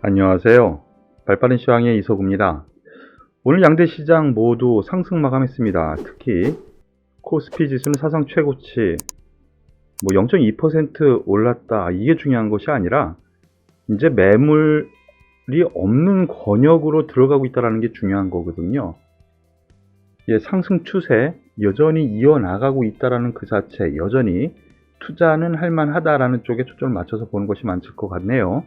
안녕하세요. 발빠른 시황의 이석우입니다. 오늘 양대 시장 모두 상승 마감했습니다. 특히 코스피 지수는 사상 최고치 뭐 0.2% 올랐다. 이게 중요한 것이 아니라 이제 매물이 없는 권역으로 들어가고 있다는 게 중요한 거거든요. 예, 상승 추세 여전히 이어나가고 있다라는 그 자체 여전히 투자는 할만하다라는 쪽에 초점을 맞춰서 보는 것이 많을 것 같네요.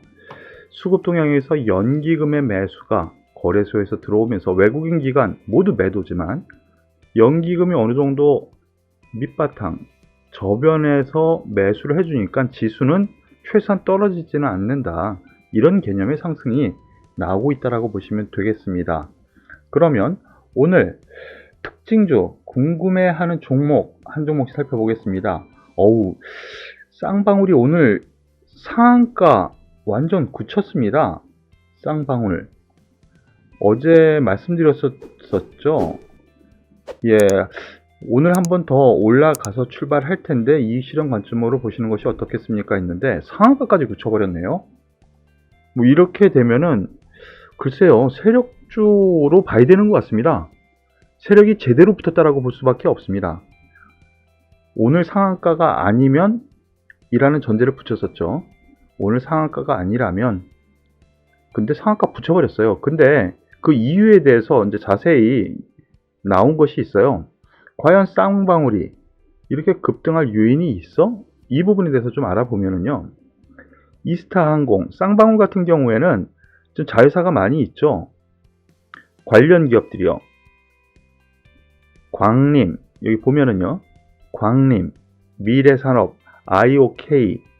수급 동향에서 연기금의 매수가 거래소에서 들어오면서 외국인 기관 모두 매도지만 연기금이 어느 정도 밑바탕 저변에서 매수를 해주니까 지수는 최소한 떨어지지는 않는다. 이런 개념의 상승이 나오고 있다라고 보시면 되겠습니다. 그러면 오늘 특징주 궁금해하는 종목 한 종목씩 살펴보겠습니다. 어우 쌍방울이 오늘 상한가 완전 굳혔습니다. 쌍방울. 어제 말씀드렸었죠. 예. 오늘 한 번 더 올라가서 출발할 텐데 이 실험 관점으로 보시는 것이 어떻겠습니까 했는데 상한가까지 굳혀버렸네요. 뭐 이렇게 되면은 글쎄요 세력주로 봐야 되는 것 같습니다. 세력이 제대로 붙었다라고 볼 수밖에 없습니다. 오늘 상한가가 아니면 이라는 전제를 붙였었죠. 오늘 상한가가 아니라면 근데 상한가 붙여버렸어요. 근데 그 이유에 대해서 이제 자세히 나온 것이 있어요. 과연 쌍방울이 이렇게 급등할 요인이 있어? 이 부분에 대해서 좀 알아보면은요. 이스타항공, 쌍방울 같은 경우에는 좀 자회사가 많이 있죠. 관련 기업들이요. 광림, 여기 보면은요. 광림, 미래산업, IOK, 이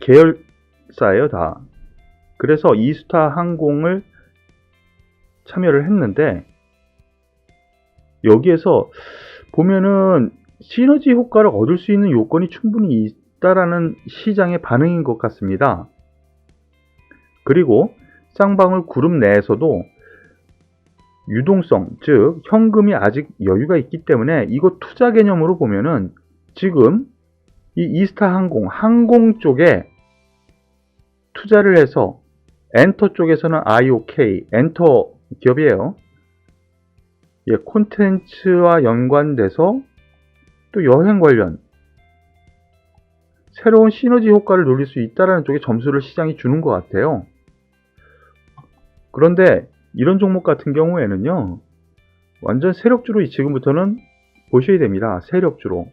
계열사예요, 다. 그래서 이스타 항공을 참여를 했는데 여기에서 보면은 시너지 효과를 얻을 수 있는 요건이 충분히 있다라는 시장의 반응인 것 같습니다. 그리고 쌍방울 그룹 내에서도 유동성, 즉 현금이 아직 여유가 있기 때문에 이거 투자 개념으로 보면은 지금 이 이스타 항공, 항공 쪽에 투자를 해서 엔터 쪽에서는 IOK, 엔터 기업이에요. 예, 콘텐츠와 연관돼서 또 여행 관련 새로운 시너지 효과를 노릴 수 있다는 쪽에 점수를 시장이 주는 것 같아요. 그런데 이런 종목 같은 경우에는요, 완전 세력주로 지금부터는 보셔야 됩니다. 세력주로.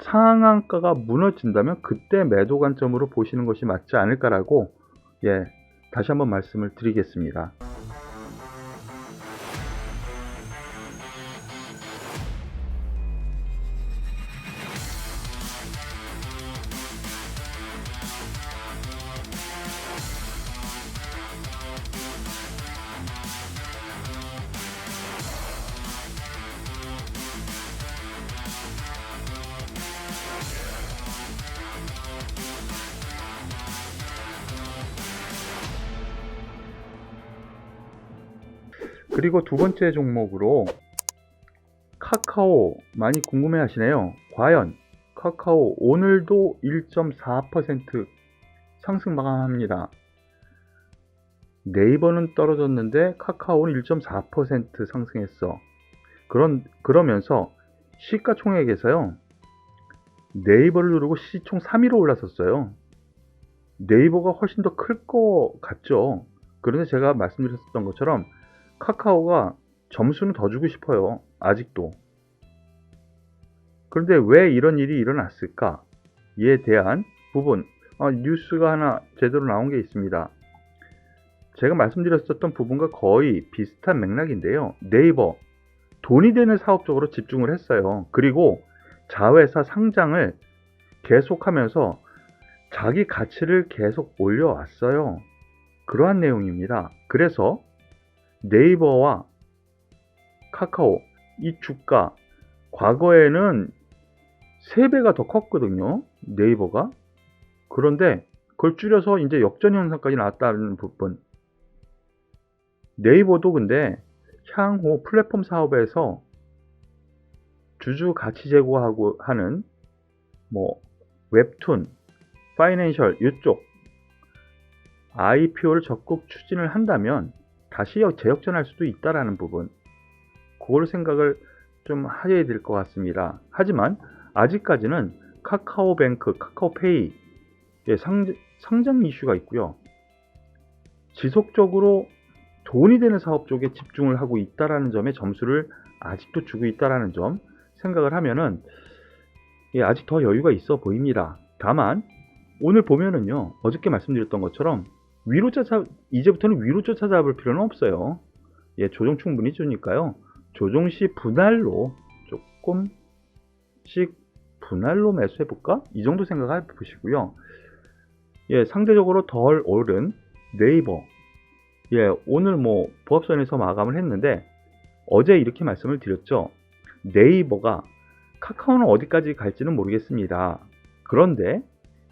상한가가 무너진다면 그때 매도 관점으로 보시는 것이 맞지 않을까라고 예, 다시 한번 말씀을 드리겠습니다. 그리고 두 번째 종목으로 카카오 많이 궁금해 하시네요. 과연 카카오 오늘도 1.4% 상승 마감합니다. 네이버는 떨어졌는데 카카오는 1.4% 상승했어. 그런 그러면서 시가총액에서요. 네이버를 누르고 시총 3위로 올랐었어요. 네이버가 훨씬 더클것 같죠. 그런데 제가 말씀드렸던 것처럼 카카오가 점수는 더 주고 싶어요. 아직도. 그런데 왜 이런 일이 일어났을까? 이에 대한 부분, 아, 뉴스가 하나 제대로 나온 게 있습니다. 제가 말씀드렸었던 부분과 거의 비슷한 맥락인데요. 네이버, 돈이 되는 사업 적으로 집중을 했어요. 그리고 자회사 상장을 계속하면서 자기 가치를 계속 올려왔어요. 그러한 내용입니다. 그래서 네이버와 카카오 이 주가 과거에는 3배가 더 컸거든요. 네이버가. 그런데 그걸 줄여서 이제 역전 현상까지 나왔다는 부분. 네이버도 근데 향후 플랫폼 사업에서 주주 가치 제고하고 하는 뭐 웹툰, 파이낸셜 이쪽 IPO를 적극 추진을 한다면 다시 역- 재역전할 수도 있다라는 부분 그걸 생각을 좀 하셔야 될 것 같습니다. 하지만 아직까지는 카카오뱅크, 카카오페이 예, 상, 상장 이슈가 있고요. 지속적으로 돈이 되는 사업 쪽에 집중을 하고 있다라는 점에 점수를 아직도 주고 있다라는 점 생각을 하면은 예, 아직 더 여유가 있어 보입니다. 다만 오늘 보면은요 어저께 말씀드렸던 것처럼 위로 쫓아 이제부터는 위로 쫓아잡을 필요는 없어요. 예, 조정 충분히 주니까요. 조정 시 분할로 조금씩 분할로 매수해 볼까? 이 정도 생각해 보시고요. 예, 상대적으로 덜 오른 네이버. 예, 오늘 뭐 보합선에서 마감을 했는데 어제 이렇게 말씀을 드렸죠. 네이버가 카카오는 어디까지 갈지는 모르겠습니다. 그런데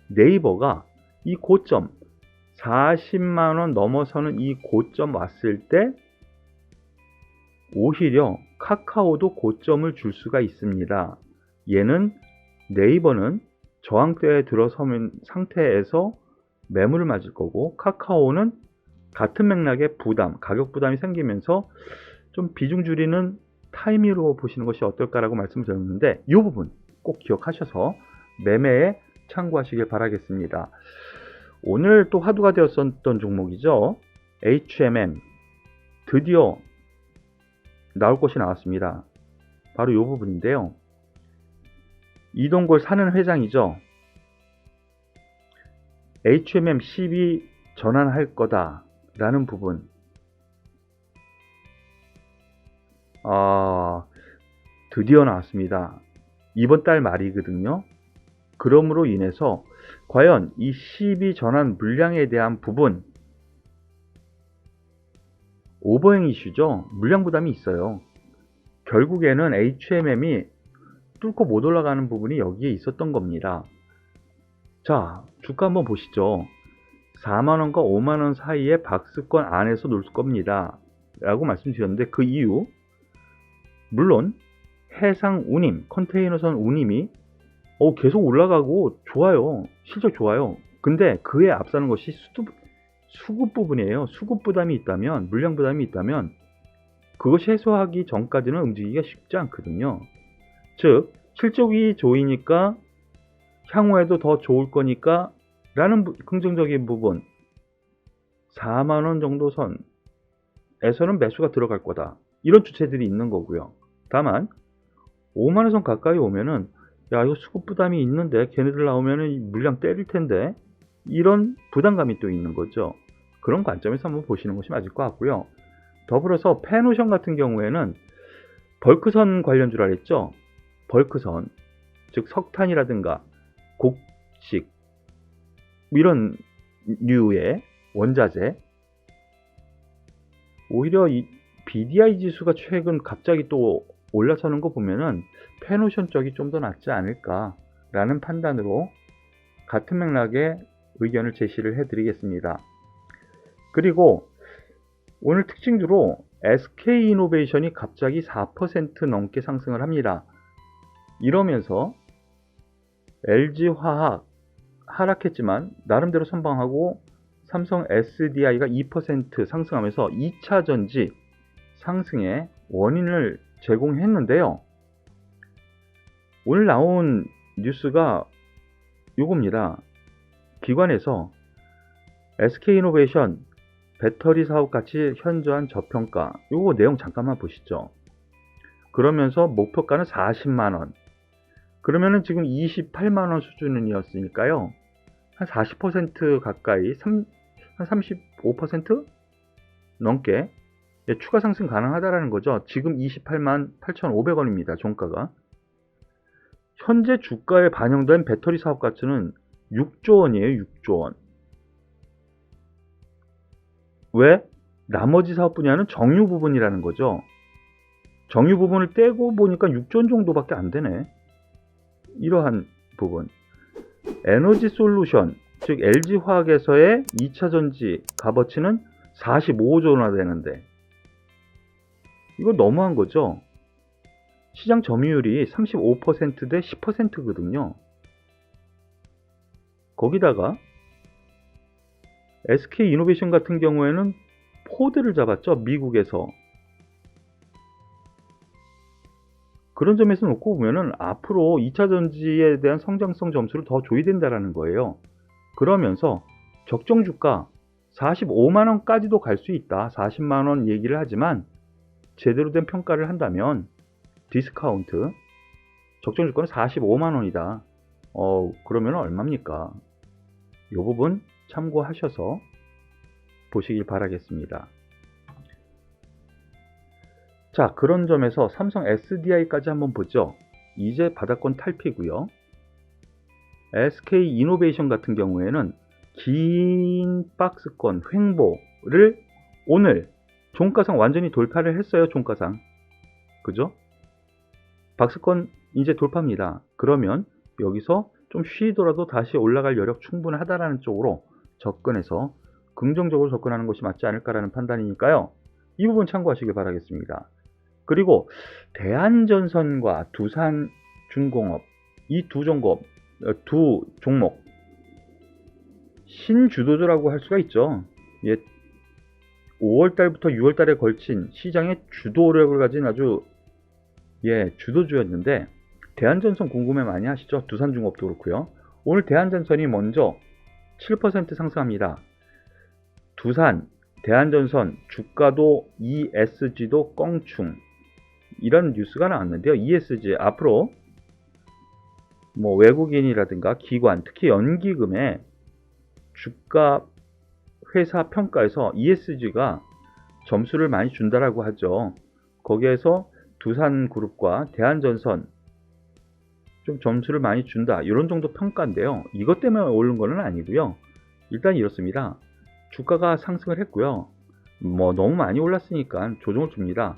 네이버가 이 고점 40만 원 넘어서는 이 고점 왔을 때 오히려 카카오도 고점을 줄 수가 있습니다. 얘는 네이버는 저항대에 들어서는 상태에서 매물을 맞을 거고 카카오는 같은 맥락의 부담, 가격 부담이 생기면서 좀 비중 줄이는 타이밍으로 보시는 것이 어떨까라고 말씀드렸는데 이 부분 꼭 기억하셔서 매매에 참고하시길 바라겠습니다. 오늘 또 화두가 되었었던 종목이죠. HMM 드디어 나올 것이 나왔습니다. 바로 이 부분인데요. 이동골 사는 회장이죠. HMM 12 전환할 거다라는 부분. 아, 드디어 나왔습니다. 이번 달 말이거든요. 그러므로 인해서 과연 이12 전환 물량에 대한 부분 오버행 이슈죠. 물량 부담이 있어요. 결국에는 HMM이 뚫고 못 올라가는 부분이 여기에 있었던 겁니다. 자, 주가 한번 보시죠. 4만원과 5만원 사이에 박스권 안에서 놀 겁니다. 라고 말씀드렸는데 그 이유, 물론 해상 운임, 컨테이너선 운임이 어, 계속 올라가고 좋아요. 실적 좋아요. 근데 그에 앞서는 것이 수급, 수급 부분이에요. 수급 부담이 있다면, 물량 부담이 있다면 그것이 해소하기 전까지는 움직이기가 쉽지 않거든요. 즉, 실적이 좋으니까 향후에도 더 좋을 거니까 라는 부- 긍정적인 부분 4만원 정도 선에서는 매수가 들어갈 거다. 이런 주체들이 있는 거고요. 다만 5만원 선 가까이 오면은 야 이거 수급 부담이 있는데 걔네들 나오면은 이 물량 때릴 텐데 이런 부담감이 또 있는 거죠. 그런 관점에서 한번 보시는 것이 맞을 것 같고요. 더불어서 페노션 같은 경우에는 벌크선 관련 줄 알았죠? 벌크선, 즉 석탄이라든가 곡식 이런 류의 원자재 오히려 이 BDI 지수가 최근 갑자기 또 올라서는 거 보면은 페노션 쪽이 좀 더 낫지 않을까라는 판단으로 같은 맥락의 의견을 제시를 해드리겠습니다. 그리고 오늘 특징주로 SK 이노베이션이 갑자기 4% 넘게 상승을 합니다. 이러면서 LG 화학 하락했지만 나름대로 선방하고 삼성 SDI가 2% 상승하면서 2차 전지 상승의 원인을 제공했는데요. 오늘 나온 뉴스가 요겁니다. 기관에서 SK이노베이션 배터리 사업 가치 현저한 저평가 요거 내용 잠깐만 보시죠. 그러면서 목표가는 40만 원 그러면은 지금 28만 원 수준이었으니까요. 한 40% 가까이, 3, 한 35% 넘게 예, 추가 상승 가능하다라는 거죠. 지금 28만 8,500원입니다. 종가가. 현재 주가에 반영된 배터리 사업 가치는 6조 원이에요. 6조 원. 왜? 나머지 사업 분야는 정유 부분이라는 거죠. 정유 부분을 떼고 보니까 6조 원 정도밖에 안 되네. 이러한 부분. 에너지 솔루션, 즉 LG 화학에서의 2차 전지 값어치는 45조 원나 되는데 이거 너무한 거죠. 시장 점유율이 35%대 10%거든요. 거기다가 SK 이노베이션 같은 경우에는 포드를 잡았죠. 미국에서. 그런 점에서 놓고 보면은 앞으로 2차 전지에 대한 성장성 점수를 더 줘야 된다라는 거예요. 그러면서 적정 주가 45만 원까지도 갈 수 있다. 40만 원 얘기를 하지만 제대로 된 평가를 한다면 디스카운트 적정 주가는 45만 원이다. 어, 그러면 얼마입니까? 이 부분 참고하셔서 보시길 바라겠습니다. 자, 그런 점에서 삼성 SDI까지 한번 보죠. 이제 바닥권 탈피고요. SK 이노베이션 같은 경우에는 긴 박스권 횡보를 오늘 종가상 완전히 돌파를 했어요. 종가상. 그죠? 박스권 이제 돌파입니다. 그러면 여기서 좀 쉬더라도 다시 올라갈 여력 충분하다라는 쪽으로 접근해서 긍정적으로 접근하는 것이 맞지 않을까라는 판단이니까요. 이 부분 참고하시길 바라겠습니다. 그리고 대한전선과 두산중공업 이 두 종목, 어, 두 종목 신주도주라고 할 수가 있죠. 예, 5월 달부터 6월 달에 걸친 시장의 주도력을 가진 아주 예, 주도주였는데 대한전선 궁금해 많이 하시죠? 두산중업도 그렇고요. 오늘 대한전선이 먼저 7% 상승합니다. 두산, 대한전선 주가도 ESG도 껑충 이런 뉴스가 나왔는데요. ESG 앞으로 뭐 외국인이라든가 기관, 특히 연기금에 주가 회사 평가에서 ESG가 점수를 많이 준다라고 하죠. 거기에서 두산그룹과 대한전선 좀 점수를 많이 준다. 이런 정도 평가인데요. 이것 때문에 오른 거는 아니고요. 일단 이렇습니다. 주가가 상승을 했고요. 뭐 너무 많이 올랐으니까 조정을 줍니다.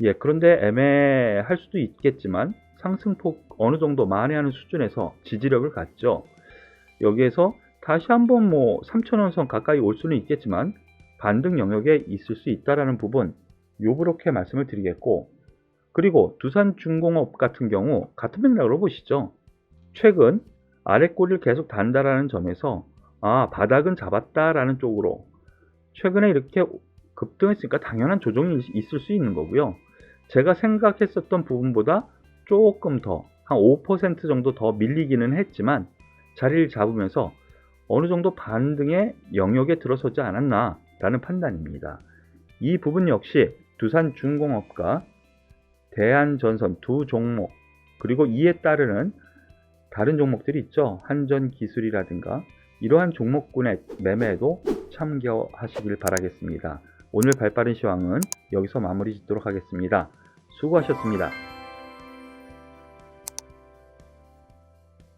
예, 그런데 애매할 수도 있겠지만 상승폭 어느 정도 만회하는 수준에서 지지력을 갖죠. 여기에서 다시 한번 뭐 3천원 선 가까이 올 수는 있겠지만 반등 영역에 있을 수 있다라는 부분 요렇게 말씀을 드리겠고 그리고 두산중공업 같은 경우 같은 맥락으로 보시죠. 최근 아래 꼬리를 계속 단다라는 점에서 아 바닥은 잡았다라는 쪽으로 최근에 이렇게 급등했으니까 당연한 조정이 있을 수 있는 거고요. 제가 생각했었던 부분보다 조금 더 한 5% 정도 더 밀리기는 했지만 자리를 잡으면서 어느 정도 반등의 영역에 들어서지 않았나 라는 판단입니다. 이 부분 역시 두산 중공업과 대한전선 두 종목 그리고 이에 따르는 다른 종목들이 있죠. 한전 기술이라든가 이러한 종목군의 매매에도 참고하시길 바라겠습니다. 오늘 발빠른 시황은 여기서 마무리 짓도록 하겠습니다. 수고하셨습니다.